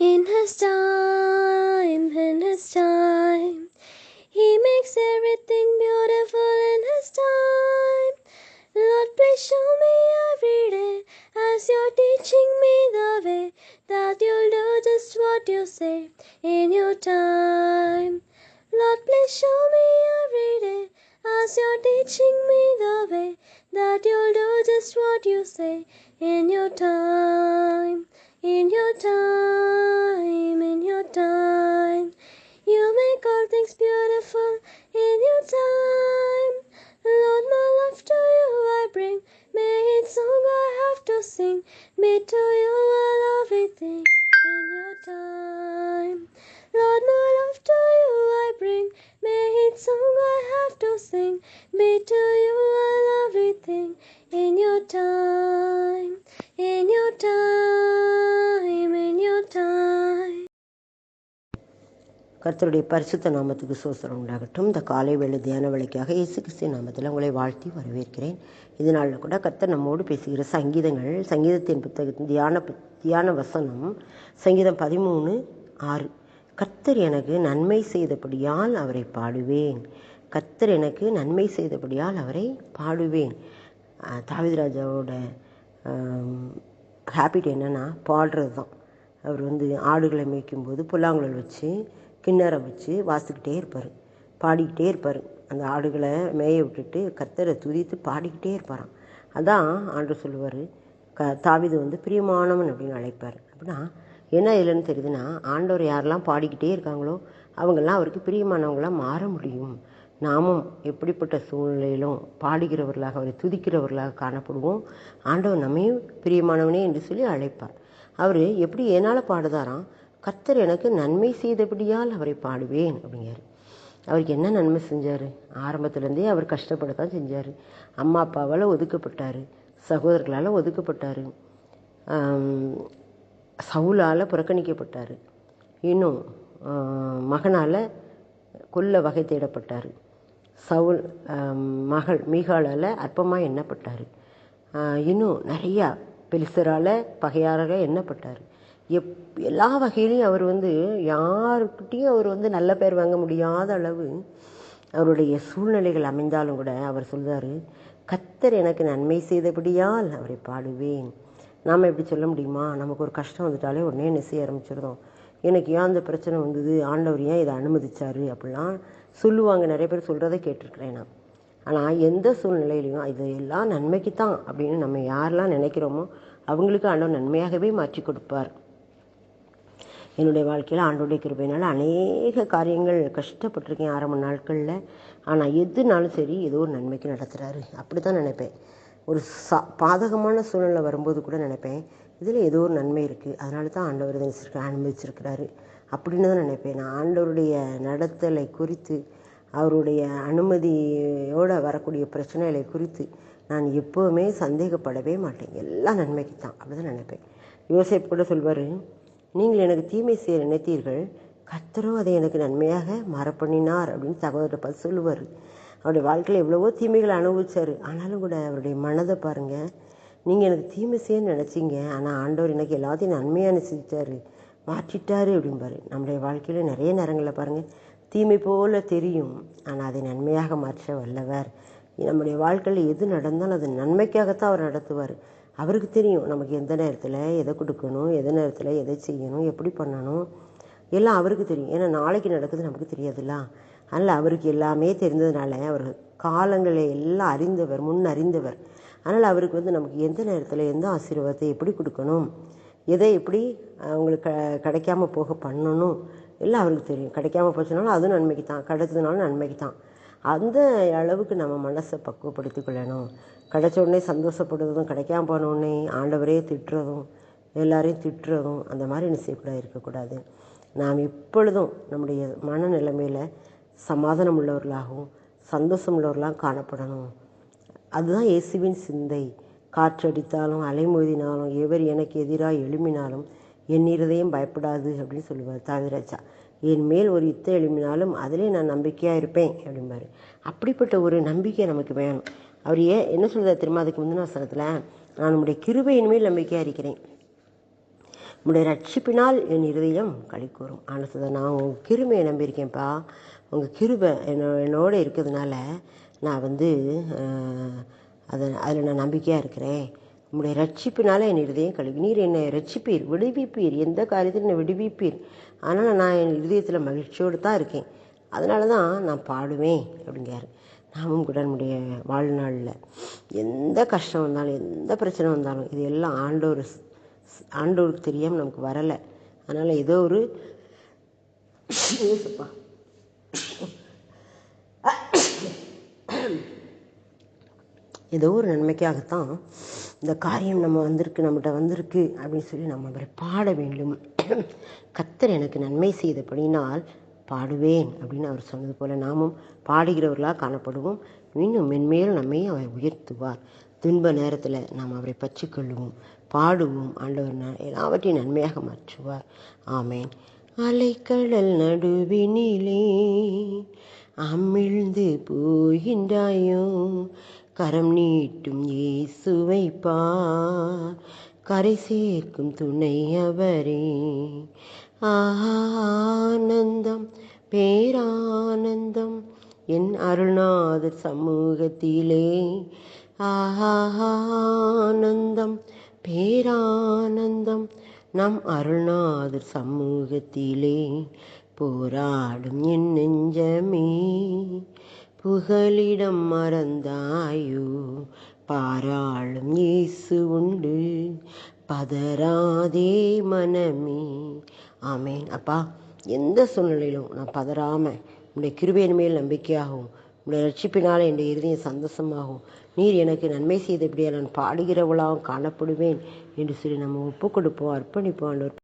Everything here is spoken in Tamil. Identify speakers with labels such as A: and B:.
A: In His time, in His time, He makes everything beautiful in His time. Lord, please show me every day as you're teaching me the way that you'll do just what you say in your time. Lord, please show me every day as you're teaching me the way that you'll do just what you say in your time, in your time, make all things beautiful in your time. Lord, my life to you I bring. May each song I have to sing be to you a lovely thing in your time. Lord, my love to you I bring. May each song I have to sing be to you a lovely thing in your time, in your time,
B: கர்த்தருடைய பரிசுத்த நாமத்துக்கு சோசரம் உண்டாகட்டும். இந்த காலை வேலை தியான வேலைக்காக இயேசு கிறிஸ்து நாமத்தில் உங்களை வாழ்த்தி வரவேற்கிறேன். இதனால் கூட கர்த்தர் நம்மோடு பேசுகிற சங்கீதங்கள் சங்கீதத்தின் புத்தகத்தின் தியான தியான வசனம் சங்கீதம் பதிமூணு ஆறு. கர்த்தர் எனக்கு நன்மை செய்தபடியால் அவரை பாடுவேன். கர்த்தர் எனக்கு நன்மை செய்தபடியால் அவரை பாடுவேன். தாவிதராஜாவோட ஹேபிட் என்னென்னா பாடுறது தான் அவர் வந்து ஆடுகளை மேய்க்கும்போது புல்லாங்குழல் வச்சு கிண்ணறம் வச்சு வாசிக்கிட்டே இருப்பார். பாடிக்கிட்டே இருப்பார். அந்த ஆடுகளை மேய விட்டுட்டு கத்தரை துதித்து பாடிக்கிட்டே இருப்பாராம். அதான் ஆண்டு சொல்லுவார். க தாவிது வந்து பிரியமானவன் அப்படின்னு அழைப்பார். அப்படின்னா என்ன இல்லைன்னு தெரியுதுன்னா ஆண்டவர் யாரெல்லாம் பாடிக்கிட்டே இருக்காங்களோ அவங்கெல்லாம் அவருக்கு பிரியமானவங்களாம் மாற முடியும். நாமும் எப்படிப்பட்ட சூழ்நிலையிலும் பாடுகிறவர்களாக அவரை துதிக்கிறவர்களாக காணப்படுவோம். ஆண்டவர் நம்மையும் பிரியமானவனே என்று சொல்லி அழைப்பார். அவர் எப்படி என்னால் பாடுதாராம்? கர்த்தர் எனக்கு நன்மை செய்தபடியால் அவரை பாடுவேன் அப்படிங்கிறார். அவருக்கு என்ன நன்மை செஞ்சார்? ஆரம்பத்துலேருந்தே அவர் கஷ்டப்படத்தான் செஞ்சார். அம்மா அப்பாவால் ஒதுக்கப்பட்டார். சகோதரர்களால் ஒதுக்கப்பட்டார். சவுலால் புறக்கணிக்கப்பட்டார். இன்னும் மகனால் கொல்ல வகை தேடப்பட்டார். சவுல் மகள் மீகாலால் அற்பமாக எண்ணப்பட்டார். இன்னும் நிறையா பெலிசரால் பகையாராக எண்ணப்பட்டார். எப் எல்லா வகையிலையும் அவர் வந்து யாருக்கிட்டேயும் அவர் வந்து நல்ல பேர் வாங்க முடியாத அளவு அவருடைய சூழ்நிலைகள் அமைந்தாலும் கூட அவர் சொல்கிறார் கத்தர் எனக்கு நன்மை செய்தபடியால் அவரை பாடுவேன். நாம் எப்படி சொல்ல முடியுமா? நமக்கு ஒரு கஷ்டம் வந்துட்டாலே உடனே என்ன செய்ய எனக்கு ஏன் அந்த பிரச்சனை வந்தது? ஆண்டவர் ஏன் இதை அனுமதிச்சார்? அப்படிலாம் சொல்லுவாங்க. நிறைய பேர் சொல்கிறத கேட்டிருக்கிறேன் நான். ஆனால் எந்த சூழ்நிலையிலையும் இது எல்லாம் நன்மைக்கு தான் அப்படின்னு நம்ம யாரெல்லாம் நினைக்கிறோமோ அவங்களுக்கு ஆண்டவர் நன்மையாகவே மாற்றி கொடுப்பார். என்னுடைய வாழ்க்கையில் ஆண்டோடைய கிருபையினால் அநேக காரியங்கள் கஷ்டப்பட்டிருக்கேன் ஆரம்ப நாட்களில். ஆனால் எதுனாலும் சரி ஏதோ ஒரு நன்மைக்கு நடத்துகிறாரு அப்படி தான் நினைப்பேன். ஒரு சா பாதகமான சூழ்நிலை வரும்போது கூட நினைப்பேன் இதில் ஏதோ ஒரு நன்மை இருக்குது அதனால தான் ஆண்டவர் இதை அனுபவிச்சிருக்கிறாரு அப்படின்னு தான் நினைப்பேன். நான் ஆண்டவருடைய நடத்தலை குறித்து அவருடைய அனுமதியோடு வரக்கூடிய பிரச்சனைகளை குறித்து நான் எப்போவுமே சந்தேகப்படவே மாட்டேன். எல்லாம் நன்மைக்கு தான் அப்படி தான் நினைப்பேன். யோசேப் கூட சொல்வார் நீங்கள் எனக்கு தீமை செய்ய நினைத்தீர்கள். கத்தரோ அதை எனக்கு நன்மையாக மறப்பண்ணினார் அப்படின்னு சகோதரர் பார்த்து சொல்லுவார். அவருடைய வாழ்க்கையில் எவ்வளவோ தீமைகளை அனுபவிச்சார். ஆனாலும் கூட அவருடைய மனதை பாருங்கள் நீங்கள் எனக்கு தீமை செய்ய நினச்சிங்க. ஆனால் ஆண்டவர் எனக்கு எல்லாத்தையும் நன்மையாக நினைச்சிட்டாரு மாற்றிட்டார் அப்படிம்பாரு. நம்முடைய வாழ்க்கையில் நிறைய நேரங்களில் பாருங்கள் தீமை போல தெரியும். ஆனால் அதை நன்மையாக மாற்ற வல்லவர். நம்முடைய வாழ்க்கையில் எது நடந்தாலும் அது நன்மைக்காகத்தான் அவர் நடத்துவார். அவருக்கு தெரியும் நமக்கு எந்த நேரத்தில் எதை கொடுக்கணும் எந்த நேரத்தில் எதை செய்யணும் எப்படி பண்ணணும் எல்லாம் அவருக்கு தெரியும். ஏன்னா நாளைக்கு நடக்குது நமக்கு தெரியாதுல்ல. அதனால் அவருக்கு எல்லாமே தெரிந்ததுனால அவர் காலங்களை எல்லாம் அறிந்தவர் முன் அறிந்தவர். அதனால் அவருக்கு வந்து நமக்கு எந்த நேரத்தில் எந்த ஆசீர்வாதத்தை எப்படி கொடுக்கணும் எதை எப்படி அவங்களுக்கு க கிடைக்காம போக பண்ணணும் எல்லாம் அவருக்கு தெரியும். கிடைக்காம போச்சுனாலும் அதுவும் நன்மைக்கு தான் கிடைச்சதுனாலும் நன்மைக்கு தான் அந்த அளவுக்கு நம்ம மனசை பக்குவப்படுத்தி கொள்ளணும். கிடைச்ச உடனே சந்தோஷப்படுறதும் கிடைக்காம போன உடனே ஆண்டவரே திட்டுறதும் எல்லாரையும் திட்டுறதும் அந்த மாதிரி என்ன செய்யக்கூடாது? இருக்கக்கூடாது. நாம் இப்பொழுதும் நம்முடைய மனநிலைமையில் சமாதானம் உள்ளவர்களாகவும் சந்தோஷம் உள்ளவர்களாக காணப்படணும். அதுதான் இயேசுவின் சிந்தை. காற்றடித்தாலும் அலைமோதினாலும் எவர் எனக்கு எதிராக எழுமினாலும் என் இருதயம் பயப்படாது அப்படின்னு சொல்லுவார் தாவிராஜா. என் மேல் ஒரு யுத்தம் எழுப்பினாலும் அதிலே நான் நம்பிக்கையாக இருப்பேன் அப்படிம்பாரு. அப்படிப்பட்ட ஒரு நம்பிக்கை நமக்கு வேணும். அவர் ஏன் என்ன சொல்கிறார் தெரியுமா? அதுக்கு முந்தின வசனத்தில் நான் உங்களுடைய கிருபையின் மேல் நம்பிக்கையாக இருக்கிறேன். உங்களுடைய ரட்சிப்பினால் என் இருதயம் களி கூறும் ஆனால் சொல்ல நான் உங்கள் கிருமையை நம்பியிருக்கேன்ப்பா. உங்கள் கிருபை என்னோ என்னோட இருக்கிறதுனால நான் வந்து அதை அதில் நான் நம்பிக்கையாக இருக்கிறேன். உம்முடைய ரட்சிப்பினால என் இருதயம் கழுவி. நீர் என்னை ரட்சிப்பீர் விடுவிப்பீர் எந்த காரியத்தில் என்னை விடுவிப்பீர். அதனால் நான் என் இருதயத்தில் மகிழ்ச்சியோடு தான் இருக்கேன். அதனால தான் நான் பாடுவேன் அப்படிங்கிறார். நாமும் கூட நம்முடைய வாழ்நாளில் எந்த கஷ்டம் வந்தாலும் எந்த பிரச்சனை வந்தாலும் இது எல்லாம் ஆண்டோர் ஆண்டோருக்கு தெரியாமல் நமக்கு வரலை. அதனால் ஏதோ ஒரு ஏதோ ஒரு நன்மைக்காகத்தான் இந்த காரியம் நம்ம வந்திருக்கு நம்மகிட்ட வந்திருக்கு அப்படின்னு சொல்லி நம்ம அவரை பாட வேண்டும். கத்தர் எனக்கு நன்மை செய்தபடினால் பாடுவேன் அப்படின்னு அவர் சொன்னது போல் நாமும் பாடுகிறவர்களாக காணப்படுவோம். இன்னும் மென்மேல் நம்மை அவர் உயர்த்துவார். துன்ப நேரத்தில் நாம் அவரை பற்றிக்கொள்ளுவோம் பாடுவோம். ஆண்டவர் ந- எல்லாவற்றையும் நன்மையாக மாற்றுவார். ஆமேன். அலைக்கடல் நடுவினிலே அமிழ்ந்து போகின்றாயோ? கரம் நீட்டும் இயேசுவை பார். கரை சேர்க்கும் துணை அவரே. ஆனந்தம் பேரானந்தம் என் அருள்நாதர் சமூகத்திலே. ஆனந்தம் பேரானந்தம் நம் அருள்நாதர் சமூகத்திலே. போராடும் என் நெஞ்சமே. புகலிடம் மறந்தாயோ பாராளும் இயேசு உண்டு. பதறாதே மனமே. ஆமேன். அப்பா எந்த சூழ்நிலையிலும் நான் பதறாமல் உடைய கிருபையின் மேல் நம்பிக்கையாகவும் உடைய ரட்சிப்பினால் என் இருதயம் சந்தோஷமாகும் நீர் எனக்கு நன்மை செய்தபடியால் நான் பாடுகிறவளாகவும் காணப்படுவேன் என்று சொல்லி நம்ம ஒப்பு கொடுப்போம் அர்ப்பணிப்போம் ஆண்டவர்.